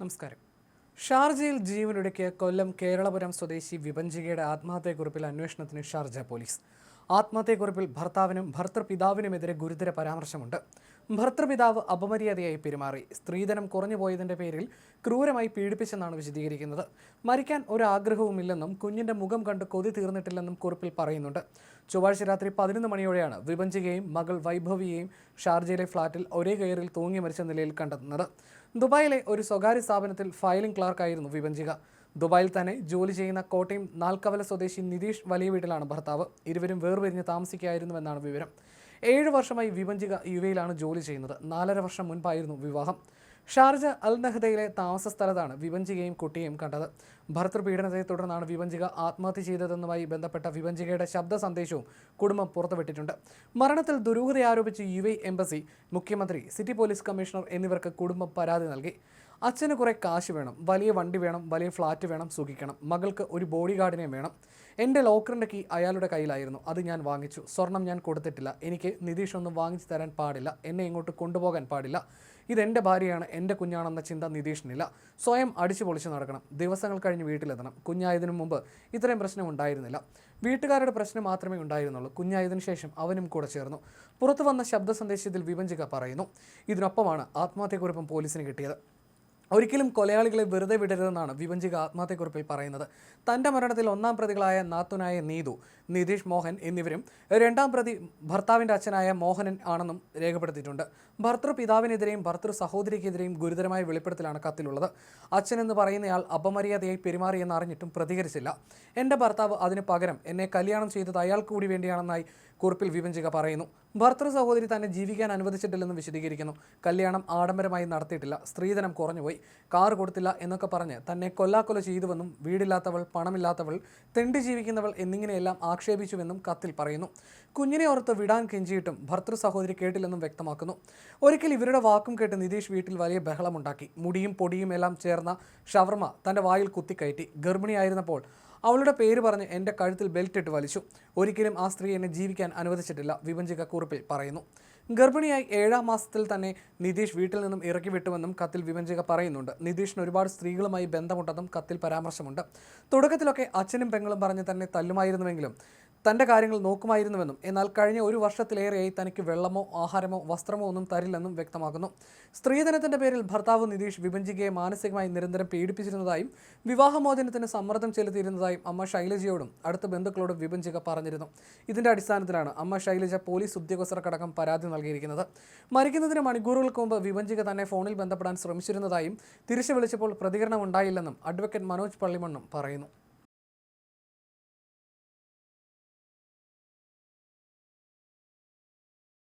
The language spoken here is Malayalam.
നമസ്കാരം. ഷാർജയിൽ ജീവനൊടുക്കിയ കൊല്ലം കേരളപുരം സ്വദേശി വിപഞ്ചികയുടെ ആത്മഹത്യക്കുറിപ്പിൽ അന്വേഷണത്തിന് ഷാർജ പോലീസ്. ആത്മഹത്യക്കുറിപ്പിൽ ഭർത്താവിനും ഭർത്തൃപിതാവിനുമെതിരെ ഗുരുതര പരാമർശമുണ്ട്. ഭർത്തൃപിതാവ് അപമര്യാദയായി പെരുമാറി. സ്ത്രീധനം കുറഞ്ഞു പോയതിന്റെ പേരിൽ ക്രൂരമായി പീഡിപ്പിച്ചെന്നാണ് വിശദീകരിക്കുന്നത്. മരിക്കാൻ ഒരാഗ്രഹവുമില്ലെന്നും കുഞ്ഞിന്റെ മുഖം കണ്ട് കൊതി തീർന്നിട്ടില്ലെന്നും കുറിപ്പിൽ പറയുന്നുണ്ട്. ചൊവ്വാഴ്ച രാത്രി പതിനൊന്ന് മണിയോടെയാണ് വിപഞ്ചികയും മകൾ വൈഭവിയെയും ഷാർജയിലെ ഫ്ളാറ്റിൽ ഒരേ കയറിൽ തൂങ്ങി മരിച്ച നിലയിൽ കണ്ടെത്തുന്നത്. ദുബായിലെ ഒരു സ്വകാര്യ സ്ഥാപനത്തിൽ ഫയലിംഗ് ക്ലാർക്കായിരുന്നു വിഭജിക. ദുബായിൽ തന്നെ ജോലി ചെയ്യുന്ന കോട്ടയം നാൽക്കവല സ്വദേശി നിതീഷ് വലിയ വീട്ടിലാണ് ഭർത്താവ്. ഇരുവരും വേർപിരിഞ്ഞ് താമസിക്കുകയായിരുന്നുവെന്നാണ് വിവരം. ഏഴ് വർഷമായി വിഭജിക യു എയിലാണ് ജോലി ചെയ്യുന്നത്. നാലര വർഷം മുൻപായിരുന്നു വിവാഹം. ഷാർജ അൽ നഹദയിലെ താമസ സ്ഥലത്താണ് വിവഞ്ചികയും കുട്ടിയും കണ്ടത്. ഭർത്തൃപീഡനത്തെ തുടർന്നാണ് വിവഞ്ചിക ആത്മഹത്യ ചെയ്തതെന്നുമായി ബന്ധപ്പെട്ട വിവഞ്ചികയുടെ ശബ്ദ സന്ദേശവും കുടുംബം പുറത്തുവിട്ടിട്ടുണ്ട്. മരണത്തിൽ ദുരൂഹത ആരോപിച്ച് യു എംബസി മുഖ്യമന്ത്രി സിറ്റി പോലീസ് കമ്മീഷണർ എന്നിവർക്ക് കുടുംബം പരാതി നൽകി. അച്ഛന് കുറേ കാശ് വേണം വലിയ വണ്ടി വേണം വലിയ ഫ്ലാറ്റ് വേണം സൂക്ഷിക്കണം മകൾക്ക് ഒരു ബോഡി ഗാർഡിനെ വേണം. എന്റെ ലോക്കറിന്റെ കീ അയാളുടെ കയ്യിലായിരുന്നു. അത് ഞാൻ വാങ്ങിച്ചു. സ്വർണം ഞാൻ കൊടുത്തിട്ടില്ല. എനിക്ക് നിതീഷ് ഒന്നും വാങ്ങിച്ചു തരാൻ പാടില്ല. എന്നെ ഇങ്ങോട്ട് കൊണ്ടുപോകാൻ പാടില്ല. ഇതെന്റെ ഭാര്യയാണ്. എന്റെ കുഞ്ഞാണെന്ന ചിന്ത നിതീഷിനില്ല. സ്വയം അടിച്ചു പൊളിച്ച് നടക്കണം. ദിവസങ്ങൾ കഴിഞ്ഞ് വീട്ടിലെത്തണം. കുഞ്ഞായതിനു മുമ്പ് ഇത്രയും പ്രശ്നം ഉണ്ടായിരുന്നില്ല. വീട്ടുകാരുടെ പ്രശ്നം മാത്രമേ ഉണ്ടായിരുന്നുള്ളൂ. കുഞ്ഞായതിനു ശേഷം അവനും കൂടെ ചേർന്നു. പുറത്തു വന്ന ശബ്ദ സന്ദേശത്തിൽ വിഭജിക പറയുന്നു. ഇതിനൊപ്പമാണ് ആത്മഹത്യക്കുറിപ്പം പോലീസിന് കിട്ടിയത്. ഒരിക്കലും കൊലയാളികളെ വെറുതെ വിടരുതെന്നാണ് വിവഞ്ചിക ആത്മഹത്യക്കുറിപ്പിൽ പറയുന്നത്. തന്റെ മരണത്തിൽ ഒന്നാം പ്രതികളായ നാത്തുനായ നീതു നിതീഷ് മോഹൻ എന്നിവരും രണ്ടാം പ്രതി ഭർത്താവിന്റെ അച്ഛനായ മോഹനൻ ആണെന്നും രേഖപ്പെടുത്തിയിട്ടുണ്ട്. ഭർത്തൃ പിതാവിനെതിരെയും ഭർത്തൃ സഹോദരിക്കെതിരെയും ഗുരുതരമായ വെളിപ്പെടുത്തലാണ് കത്തിലുള്ളത്. അച്ഛനെന്ന് പറയുന്നയാൾ അപമര്യാദയായി പെരുമാറിയെന്ന് അറിഞ്ഞിട്ടും പ്രതികരിച്ചില്ല. എന്റെ ഭർത്താവ് അതിന് പകരം എന്നെ കല്യാണം ചെയ്തത് അയാൾക്ക് കൂടി വേണ്ടിയാണെന്നായി കുറിപ്പിൽ വിഭജിക പറയുന്നു. ഭർത്തൃ സഹോദരി തന്നെ ജീവിക്കാൻ അനുവദിച്ചിട്ടില്ലെന്ന് വിശദീകരിക്കുന്നു. കല്യാണം ആഡംബരമായി നടത്തിയിട്ടില്ല. സ്ത്രീധനം കുറഞ്ഞുപോയി. കാർ കൊടുത്തില്ല എന്നൊക്കെ പറഞ്ഞ് തന്നെ കൊല്ലാക്കൊല ചെയ്തുവെന്നും വീടില്ലാത്തവൾ പണമില്ലാത്തവൾ തെണ്ടി ജീവിക്കുന്നവൾ എന്നിങ്ങനെയെല്ലാം ആക്ഷേപിച്ചുവെന്നും കത്തിൽ പറയുന്നു. കുഞ്ഞിനെ ഓർത്ത് വിടാൻ കെഞ്ചിയിട്ടും ഭർത്തൃ സഹോദരി കേട്ടില്ലെന്നും വ്യക്തമാക്കുന്നു. ഒരിക്കൽ ഇവരുടെ വാക്കും കേട്ട് നിതീഷ് വീട്ടിൽ വലിയ ബഹളമുണ്ടാക്കി. മുടിയും പൊടിയും എല്ലാം ചേർന്ന ഷവർമ തന്റെ വായിൽ കുത്തിക്കയറ്റി. ഗർഭിണിയായിരുന്നപ്പോൾ അവളുടെ പേര് പറഞ്ഞ് എന്റെ കഴുത്തിൽ ബെൽറ്റ് ഇട്ട് വലിച്ചു. ഒരിക്കലും ആ സ്ത്രീ എന്നെ ജീവിക്കാൻ അനുവദിച്ചിട്ടില്ല വിഭജിക കുറിപ്പിൽ പറയുന്നു. ഗർഭിണിയായി ഏഴാം മാസത്തിൽ തന്നെ നിതീഷ് വീട്ടിൽ നിന്നും ഇറക്കി വിട്ടുവെന്നും കത്തിൽ വിവഞ്ചിക പറയുന്നുണ്ട്. നിതീഷിന് ഒരുപാട് സ്ത്രീകളുമായി ബന്ധമുണ്ടെന്നും കത്തിൽ പരാമർശമുണ്ട്. തുടക്കത്തിലൊക്കെ അച്ഛനും പെങ്ങളും പറഞ്ഞ് തന്നെ തല്ലുമായിരുന്നുവെങ്കിലും തന്റെ കാര്യങ്ങൾ നോക്കുമായിരുന്നുവെന്നും എന്നാൽ കഴിഞ്ഞ ഒരു വർഷത്തിലേറെയായി തനിക്ക് വെള്ളമോ ആഹാരമോ വസ്ത്രമോ ഒന്നും തരില്ലെന്നും വ്യക്തമാക്കുന്നു. സ്ത്രീധനത്തിന്റെ പേരിൽ ഭർത്താവ് നിതീഷ് വിഭജികയെ മാനസികമായി നിരന്തരം പീഡിപ്പിച്ചിരുന്നതായും വിവാഹമോചനത്തിന് സമ്മർദ്ദം ചെലുത്തിയിരുന്നതായും അമ്മ ശൈലജയോടും അടുത്ത ബന്ധുക്കളോടും വിഭജിക പറഞ്ഞിരുന്നു. ഇതിന്റെ അടിസ്ഥാനത്തിലാണ് അമ്മ ശൈലജ പോലീസ് ഉദ്യോഗസ്ഥർക്കടക്കം പരാതി നൽകിയിരിക്കുന്നത്. മരിക്കുന്നതിന് മണിക്കൂറുകൾക്ക് മുമ്പ് വിഭജിക തന്നെ ഫോണിൽ ബന്ധപ്പെടാൻ ശ്രമിച്ചിരുന്നതായും തിരിച്ചു വിളിച്ചപ്പോൾ പ്രതികരണം ഉണ്ടായില്ലെന്നും അഡ്വക്കേറ്റ് മനോജ് പള്ളിമണ്ണും പറയുന്നു.